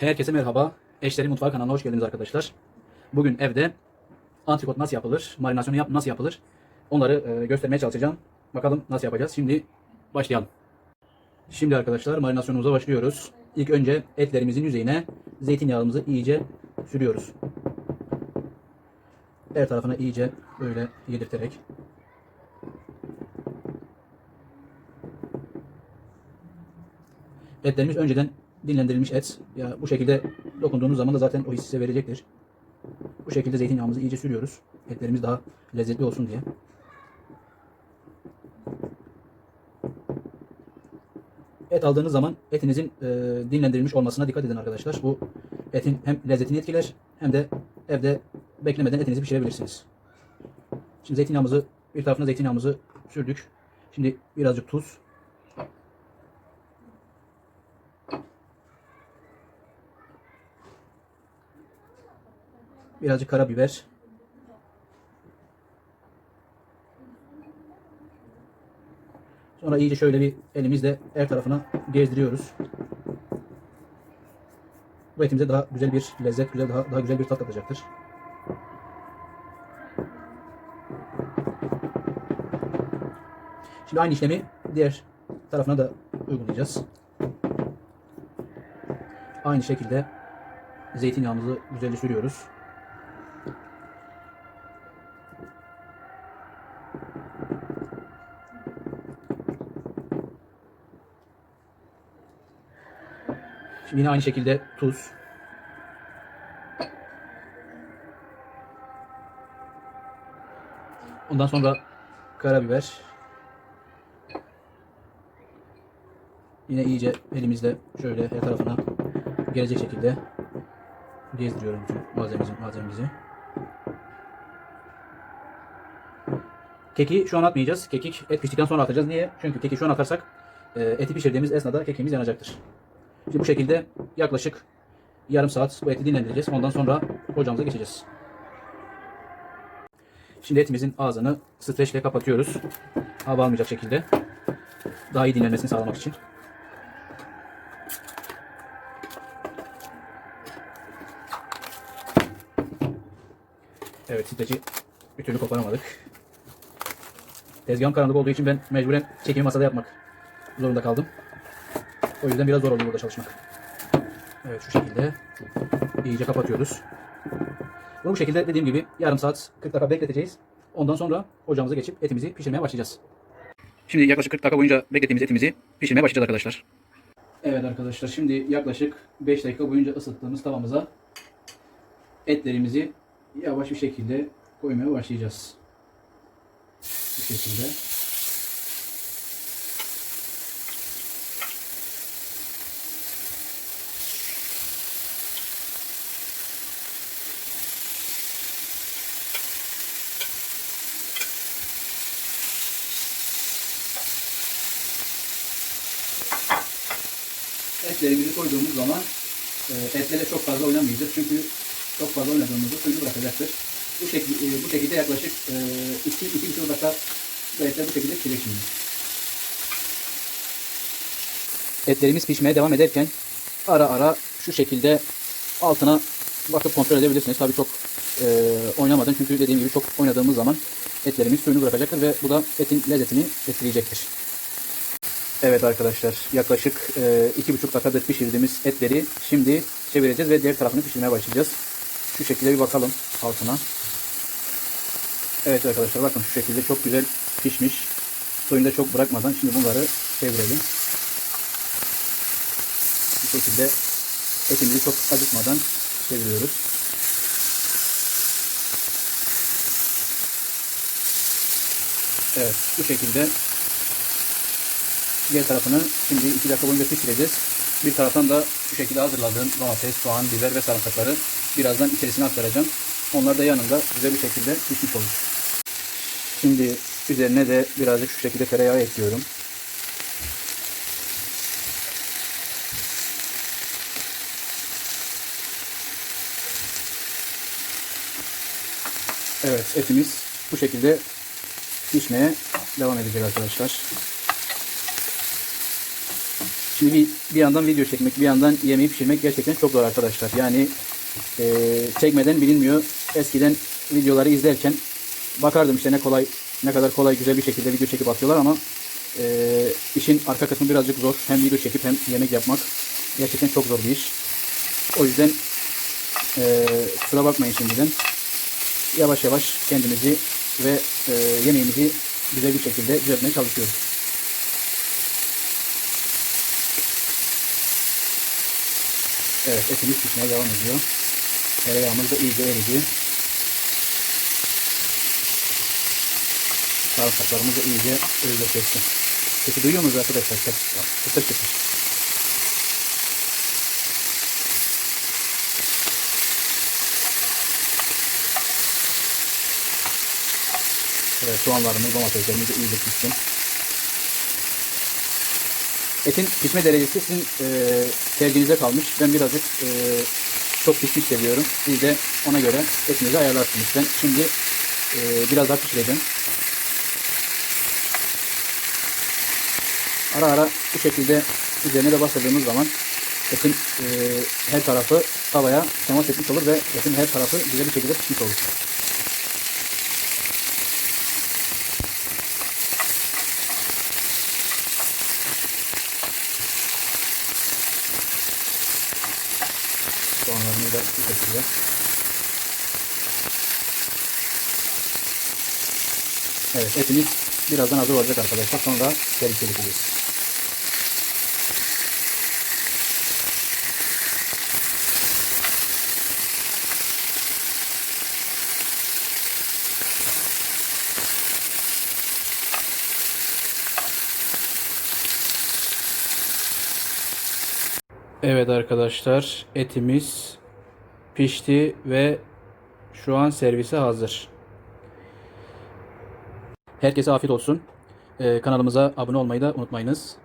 Herkese merhaba. Eşleri Mutfağı kanalına hoş geldiniz arkadaşlar. Bugün evde antrikot nasıl yapılır, marinasyonu yap nasıl yapılır onları e, göstermeye çalışacağım. Bakalım nasıl yapacağız. Şimdi başlayalım. Şimdi arkadaşlar marinasyonumuza başlıyoruz. İlk önce etlerimizin yüzeyine zeytinyağımızı iyice sürüyoruz. Her tarafına iyice böyle yedirterek. Etlerimiz önceden dinlendirilmiş et. Ya bu şekilde dokunduğunuz zaman da zaten o hissi size verecektir. Bu şekilde zeytinyağımızı iyice sürüyoruz. Etlerimiz daha lezzetli olsun diye. Et aldığınız zaman etinizin e, dinlendirilmiş olmasına dikkat edin arkadaşlar. Bu etin hem lezzetini etkiler hem de evde beklemeden etinizi pişirebilirsiniz. Şimdi zeytinyağımızı bir tarafına zeytinyağımızı sürdük. Şimdi birazcık tuz, birazcık karabiber, Sonra iyice şöyle bir elimizle her tarafına gezdiriyoruz. Bu etimize daha güzel bir lezzet, güzel daha, daha güzel bir tat katacaktır. Şimdi aynı işlemi diğer tarafına da uygulayacağız. Aynı şekilde zeytinyağımızı güzelce sürüyoruz. Yine aynı şekilde tuz. Ondan sonra karabiber. Yine iyice elimizle şöyle her tarafına gelecek şekilde gezdiriyorum bütün malzememizi. malzememizi. Keki şu an atmayacağız. Kekik et piştikten sonra atacağız. Niye? Çünkü keki şu an atarsak e, eti pişirdiğimiz esnada kekimiz yanacaktır. İşte bu şekilde yaklaşık yarım saat bu eti dinlendireceğiz. Ondan sonra ocağımıza geçeceğiz. Şimdi etimizin ağzını streçle kapatıyoruz. Hava almayacak şekilde. Daha iyi dinlenmesini sağlamak için. Evet streci bir türlü koparamadık. Tezgahım karanlık olduğu için ben mecburen çekimi masada yapmak zorunda kaldım. O yüzden biraz zor oluyor burada çalışmak. Evet şu şekilde iyice kapatıyoruz. Bunu bu şekilde dediğim gibi yarım saat 40 dakika bekleteceğiz. Ondan sonra ocağımıza geçip etimizi pişirmeye başlayacağız. Şimdi yaklaşık 40 dakika boyunca beklettiğimiz etimizi pişirmeye başlayacağız arkadaşlar. Evet arkadaşlar şimdi yaklaşık 5 dakika boyunca ısıttığımız tavamıza etlerimizi yavaş bir şekilde koymaya başlayacağız. Bu şekilde. Etlerimizi koyduğumuz zaman e, etlere çok fazla oynamayacağız. Çünkü çok fazla oynadığımızda suyunu bırakacaktır. Bu, şekilde, e, bu şekilde yaklaşık 2-2,5 dakika bu etler bu şekilde pişecek. Etlerimiz pişmeye devam ederken ara ara şu şekilde altına bakıp kontrol edebilirsiniz. Tabii çok e, oynamadan çünkü dediğim gibi çok oynadığımız zaman etlerimiz suyunu bırakacaktır ve bu da etin lezzetini etkileyecektir. Evet arkadaşlar yaklaşık e, iki buçuk dakikadır pişirdiğimiz etleri şimdi çevireceğiz ve diğer tarafını pişirmeye başlayacağız. Şu şekilde bir bakalım altına. Evet arkadaşlar bakın şu şekilde çok güzel pişmiş. Suyunu da çok bırakmadan şimdi bunları çevirelim. Bu şekilde etimizi çok acıtmadan çeviriyoruz. Evet bu şekilde Diğer tarafını şimdi 2 dakika boyunca pişireceğiz. Bir taraftan da şu şekilde hazırladığım domates, soğan, biber ve sarımsakları birazdan içerisine aktaracağım. Onlar da yanında güzel bir şekilde pişmiş olur. Şimdi üzerine de birazcık şu şekilde tereyağı ekliyorum. Evet etimiz bu şekilde pişmeye devam edecek arkadaşlar. Şimdi bir, bir yandan video çekmek, bir yandan yemeği pişirmek gerçekten çok zor arkadaşlar. Yani e, çekmeden bilinmiyor. Eskiden videoları izlerken bakardım işte ne kolay, ne kadar kolay güzel bir şekilde video çekip atıyorlar ama e, işin arka kısmı birazcık zor. Hem video çekip hem yemek yapmak gerçekten çok zor bir iş. O yüzden e, kusura bakmayın şimdiden. Yavaş yavaş kendimizi ve e, yemeğimizi güzel bir şekilde düzeltmeye çalışıyoruz. Evet etimiz pişmeye devam ediyor. Tereyağımız da iyice eridi. Sarımsaklarımız da iyice özdeşleşti. Sesi duyuyor musunuz arkadaşlar? Ses, çıtır çıtır. Evet soğanlarımız, domateslerimiz de iyice pişsin. Etin pişme derecesi sizin e, tercihinize kalmış. Ben birazcık e, çok pişmiş seviyorum. Siz de ona göre etinizi ayarlarsınız. Ben şimdi e, biraz daha pişireceğim. Ara ara bu şekilde üzerine de bastırdığımız zaman etin e, her tarafı tavaya temas etmiş olur ve etin her tarafı güzel bir şekilde pişmiş olur. Soğanlarını da bu şekilde. Evet etimiz birazdan hazır olacak arkadaşlar. Sonra servis edeceğiz. Evet arkadaşlar etimiz pişti ve şu an servise hazır. Herkese afiyet olsun. Ee, kanalımıza abone olmayı da unutmayınız.